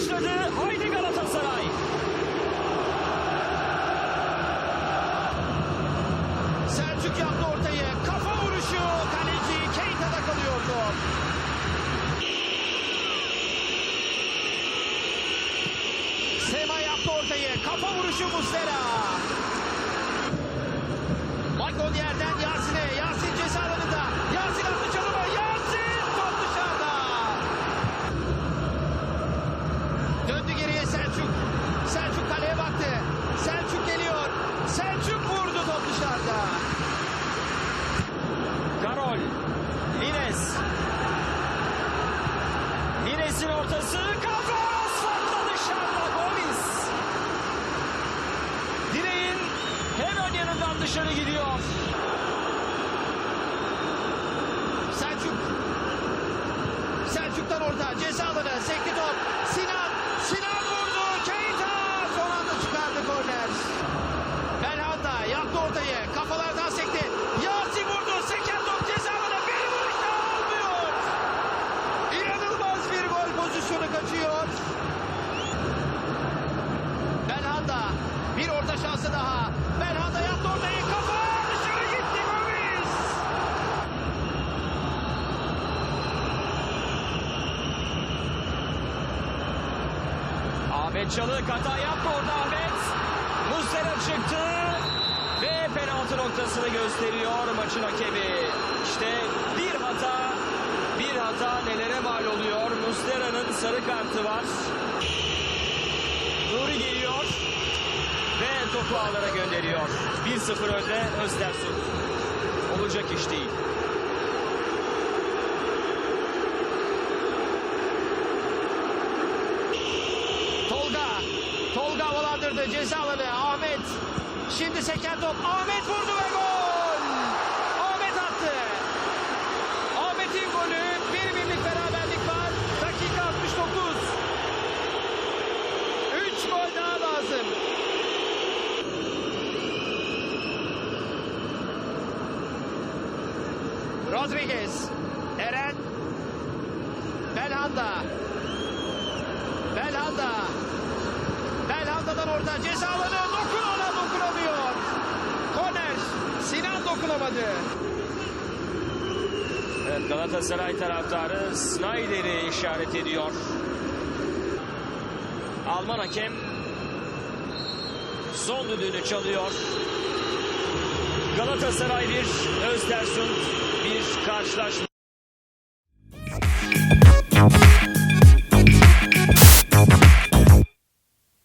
başladı. Haydi Galatasaray. Selçuk yaptı ortayı. Kafa vuruşu. Kaleci Keita'da kalıyordu. Sema yaptı ortayı. Kafa vuruşu Muslera. Michael yerden Yasin'e. Yasin ceza alanında. Yasin attı çalıma. Yasin top dışarıda. Döndü geriye Selçuk. Selçuk kaleye baktı. Selçuk geliyor. Selçuk vurdu top dışarıda. Karol. Lines. Lines'in ortası. Kafa asfaltta dışarıda. Gomis. Direğin hemen yanından dışarı gidiyor. Selçuk. Selçuk'tan orta ceza alanı sekti top. Sinan. Sinan vurdu. Keita son anda çıkardı korner. Belhanda yaptı ortayı. Kafalardan sekti. Yasin vurdu. Seken top ceza alanı. Bir vuruş daha olmuyor. İnanılmaz bir gol pozisyonu kaçıyor. Belhanda. Bir orta şansı daha. Belhanda yaptı ortayı. Kafa dışarı gitti. Gomis. Ahmet Çalık hata yaptı orada Ahmet. Muslera çıktı ve penaltı noktasını gösteriyor maçın hakemi. İşte bir hata, bir hata nelere mal oluyor. Muslera'nın sarı kartı var. Nuri geliyor ve topu ağlara gönderiyor. 1-0 önde Özdersun. Olacak iş değil. Tolga. Tolga havalandırdı ceza alanı. Ahmet. Şimdi seken top. Ahmet vurdu Rodriguez. Eren. Belhanda. Belhanda. Belhanda'dan orta ceza alanı dokun ona dokunamıyor. Korner. Sinan dokunamadı. Evet, Galatasaray taraftarı Snyder'i işaret ediyor. Alman hakem son düdüğünü çalıyor. Galatasaray bir, Özdersund bir karşılaşma.